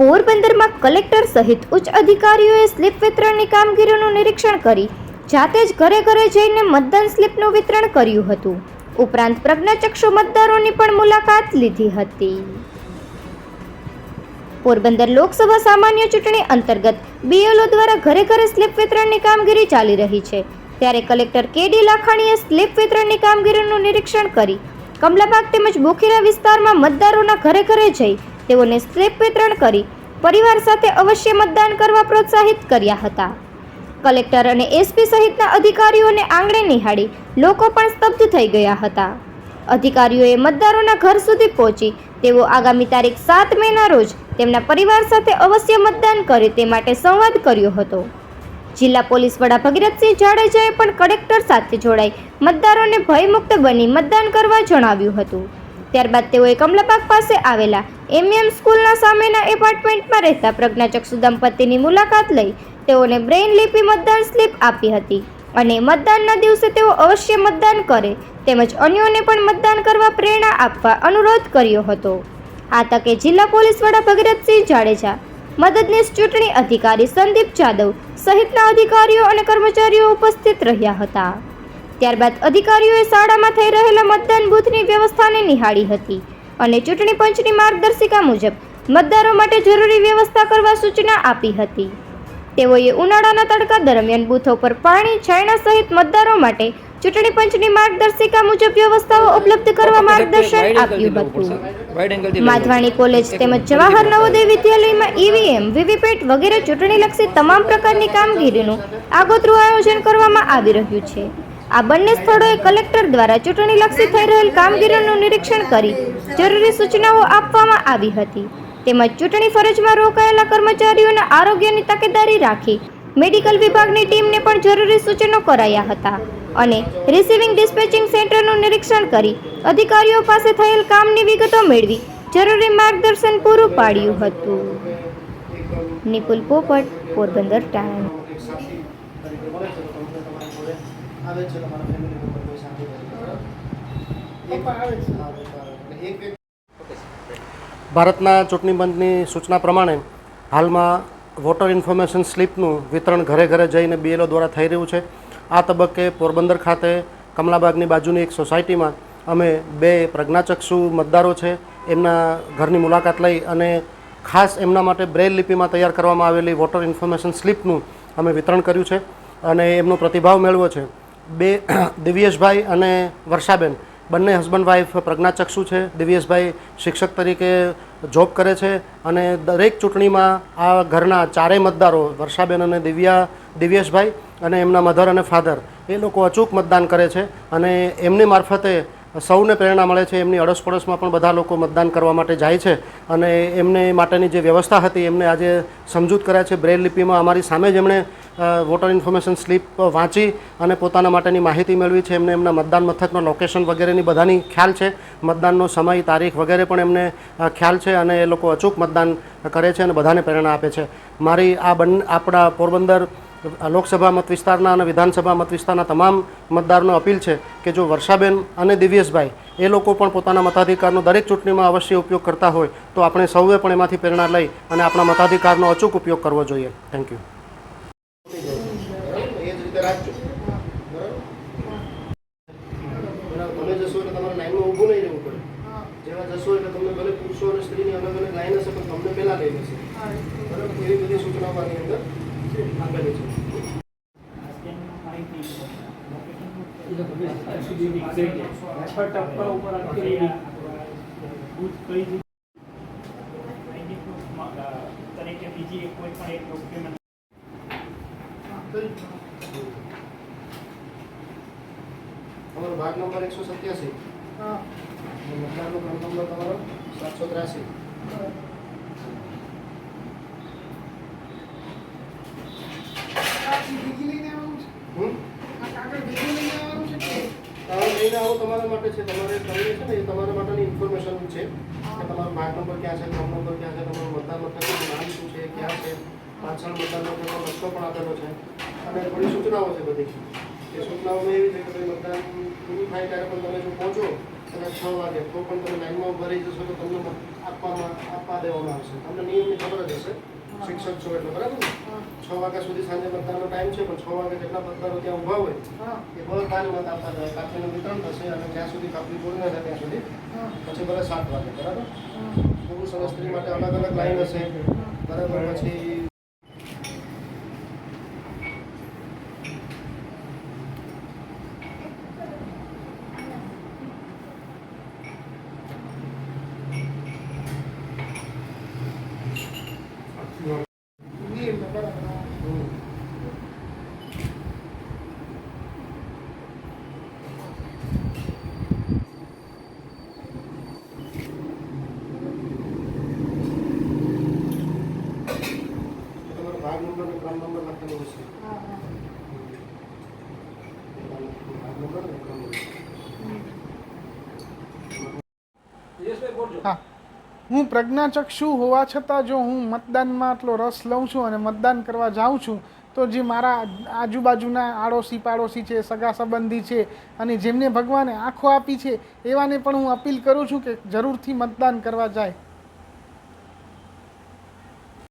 પોરબંદરમાં કલેક્ટર સહિત ઉચ્ચ અધિકારીઓએ સ્લીપ વિતરણની કામગીરીનું નિરીક્ષણ કરી, જાતે જ ઘરે ઘરે જઈને મતદાન સ્લીપનું વિતરણ કર્યું હતું. ઉપરાંત પ્રજ્ઞાચક્ષુ મતદારોની પણ મુલાકાત લીધી હતી. પોરબંદર લોકસભા સામાન્ય ચૂંટણી અંતર્ગત બીએલઓ દ્વારા ઘરે ઘરે સ્લીપ વિતરણની કામગીરી ચાલી રહી છે. ત્યારે કલેક્ટર કે ડી લાખાણીએ સ્લીપ વિતરણની કામગીરીનું નિરીક્ષણ કરી, કમલાબાગ તેમજ બોખીરા વિસ્તારમાં મતદારોના ઘરે ઘરે જઈ તેઓને સ્લીપ વિતરણ કરી પરિવાર સાથે અવશ્ય મતદાન કરવા પ્રોત્સાહિત કર્યા હતા. કલેક્ટર અને એસપી સહિતના અધિકારીઓને આંગણે નિહાળી લોકો પણ સ્તબ્ધ થઈ ગયા હતા. અધિકારીઓએ મતદારોના ઘર સુધી પહોંચી તેઓ આગામી તારીખ સાત મેના રોજ તેમના પરિવાર સાથે અવશ્ય મતદાન કરે તે માટે સંવાદ કર્યો હતો. જિલ્લા પોલીસ વડા ભગીરથસિંહ જાડેજાએ પણ કલેક્ટર સાથે જોડાઈ મતદારોને ભયમુક્ત બની મતદાન કરવા જણાવ્યું હતું. ત્યારબાદ તેઓએ કમલાબાગ પાસે આવેલા એમએમ સ્કૂલના સામેના એપાર્ટમેન્ટમાં રહેતા પ્રજ્ઞાચક્ષુ દંપતીની મુલાકાત લઈ તેઓને બ્રેઇન લિપી મતદાન સ્લીપ આપી હતી. અને મતદાનના દિવસે તેઓ અવશ્ય મતદાન કરે તેમજ અન્યોને પણ મતદાન કરવા પ્રેરણા આપવા અનુરોધ કર્યો હતો. આ તકે જિલ્લા પોલીસ વડા ભગીરથસિંહ જાડેજા, મદદનીશ ચૂંટણી અધિકારી સંદીપ જાદવ સહિતના અધિકારીઓ અને કર્મચારીઓ ઉપસ્થિત રહ્યા હતા. ત્યારબાદ અધિકારીઓએ શાળામાં થઈ રહેલા મતદાન બૂથની વ્યવસ્થાને નિહાળી હતી અને ચૂંટણી પંચની માર્ગદર્શિકા મુજબ મતદારો માટે જરૂરી વ્યવસ્થા કરવા સૂચના આપી હતી. તેઓએ ઉનાળાના તડકા દરમિયાન બૂથો પર પાણી છાયણા સહિત મતદારો માટે ચૂંટણી પંચની માર્ગદર્શિકા મુજબ વ્યવસ્થાઓ ઉપલબ્ધ કરવા માર્ગદર્શન આપ્યું હતું. માધવાણી કોલેજ તેમજ જવાહર નવોદય વિદ્યાલયમાં ઈવીએમ વીવીપેટ વગેરે ચૂંટણીલક્ષી તમામ પ્રકારની કામગીરીનું આગોતરું આયોજન કરવામાં આવી રહ્યું છે. આ બંને સ્થળોએ કલેક્ટર દ્વારા ચૂંટણીલક્ષી થઈ રહેલ કામગીરીનું નિરીક્ષણ કરી જરૂરી સૂચનાઓ આપવામાં આવી હતી. તેમજ ચૂંટણી ફરજમાં રોકાયેલા કર્મચારીઓના આરોગ્યની તકેદારી રાખી મેડિકલ વિભાગની ટીમને પણ જરૂરી સૂચનો કરાયા હતા અને રિસીવિંગ ડિસ્પેચિંગ સેન્ટરનું નિરીક્ષણ કરી અધિકારીઓ પાસે થયેલ કામની વિગતો મેળવી જરૂરી માર્ગદર્શન પૂરું પાડ્યું હતું. નિપુલ પોપટ, પોરબંદર ટાઈમ આવે છે તમારા ફેમિલી મેમ્બર કોઈ સાથે આવે છે. એક ભારતના ચૂંટણી પંચની સૂચના પ્રમાણે હાલમાં વોટર ઇન્ફોર્મેશન સ્લીપનું વિતરણ ઘરે ઘરે જઈને બીએલઓ દ્વારા થઈ રહ્યું છે. આ તબક્કે પોરબંદર ખાતે કમલાબાગની બાજુની એક સોસાયટીમાં અમે બે પ્રજ્ઞાચક્ષુ મતદારો છે. એમના ઘરની મુલાકાત લઈ અને ખાસ એમના માટે બ્રેલ લિપિમાં તૈયાર કરવામાં આવેલી વોટર ઇન્ફોર્મેશન સ્લીપનું અમે વિતરણ કર્યું છે અને એમનો પ્રતિભાવ મેળવ્યો છે. બે, દિવ્યેશભાઈ અને વર્ષાબેન. બંને હસબન્ડ વાઈફ પ્રજ્ઞાચક્ષુ છે. દિવ્યેશભાઈ શિક્ષક તરીકે જોબ કરે છે અને દરેક ચૂંટણીમાં આ ઘરના ચારેય મતદારો, વર્ષાબેન અને દિવ્યા, દિવ્યેશભાઈ અને એમના મધર અને ફાધર એ લોકો અચૂક મતદાન કરે છે અને એમની મારફતે સૌને પ્રેરણા મળે છે. એમની અડોસ પડોશમાં પણ બધા લોકો મતદાન કરવા માટે જાય છે અને એમને માટેની જે વ્યવસ્થા હતી, એમને આજે સમજૂત કર્યા છે. બ્રેલ લિપિમાં અમારી સામે જ એમણે વોટર ઇન્ફોર્મેશન સ્લીપ વાંચી અને પોતાના માટેની માહિતી મેળવી છે. એમને એમના મતદાન મથકનો લોકેશન વગેરેની બધાની ખ્યાલ છે. મતદાનનો સમય, તારીખ વગેરે પણ એમને ખ્યાલ છે અને એ લોકો અચૂક મતદાન કરે છે અને બધાને પ્રેરણા આપે છે. મારી આ બંને, આપણા પોરબંદર લોકસભા મત વિસ્તારના અને વિધાનસભા મત વિસ્તારના તમામ મતદારનો અપીલ છે કે જો વર્ષાબેન અને દિવ્યેશભાઈ એ લોકો પણ પોતાના મતાધિકારનો દરેક ચૂંટણીમાં અવશ્ય ઉપયોગ કરતા હોય, તો આપણે સૌએ પણ એમાંથી પ્રેરણા લઈ અને આપણા મતાધિકારનો અચૂક ઉપયોગ કરવો જોઈએ. થેન્ક યુ એ જ રીતે રાખજો બરાબર તમે જશો એટલે તમારે લાઈનમાં ઊભું નહીં રહેવું પડે જેવા જશો એટલે તમને ભલે પુરુષો અને સ્ત્રીની અલગ અલગ લાઈન હશે પણ તમને પહેલાં લઈ લેશે. બરાબર? એવી બધી સૂચનાઓ આની અંદર આપેલી છે. તરીકે બીજી એક કોઈ પણ એક ડોક્યુમેન્ટ તમારો ભાગ નંબર એકસો સત્યાસી. મતદારનો ક્રમ નંબર તમારો સાતસો ત્રાસી? હા, તમારા માટે છે તમારે તમને છે ને એ તમારા માટેની ઇન્ફોર્મેશન છે કે તમારો ભાગ નંબર ક્યાં છે ક્રમ નંબર ક્યાં છે તમારું મતદાન મથકનું નામ શું છે ક્યાં છે પાછળ મતદાન મથકનો રસ્તો પણ આપેલો છે. અને થોડી સૂચનાઓ છે બધી. એ સૂચનાઓમાં એવી છે કે મતદાન પૂરું થાય ત્યારે પણ તમે જો પહોંચો કદાચ છ વાગે તો પણ તમે લાઈનમાં ઊભા રહી જશો તો તમને આપવામાં આપવા દેવામાં આવશે. તમને નિયમની ખબર જ હશે. શિક્ષક છો એટલે બરાબર ને? છ વાગ્યા સુધી સાંજે મતદાનનો ટાઈમ છે પણ છ વાગે જેટલા મતદારો ત્યાં ઊભા હોય એ બધાને મત આપતા જાય. કાપીનું વિતરણ થશે અને જ્યાં સુધી કાપી પૂરી ના થાય ત્યાં સુધી પછી ભલે સાત વાગે બરાબર? પુરુષ અને સ્ત્રી માટે અલગ અલગ લાઈન હશે બરાબર પછી હા. હું પ્રજ્ઞાચક્ષુ હોવા છતાં જો હું મતદાનમાં આટલો રસ લઉં છું અને મતદાન કરવા જાઉં છું, તો જે મારા આજુબાજુના આડોશી પાડોશી છે, સગા સંબંધી છે અને જેમને ભગવાને આંખો આપી છે, એવાને પણ હું અપીલ કરું છું કે જરૂરથી મતદાન કરવા જાય.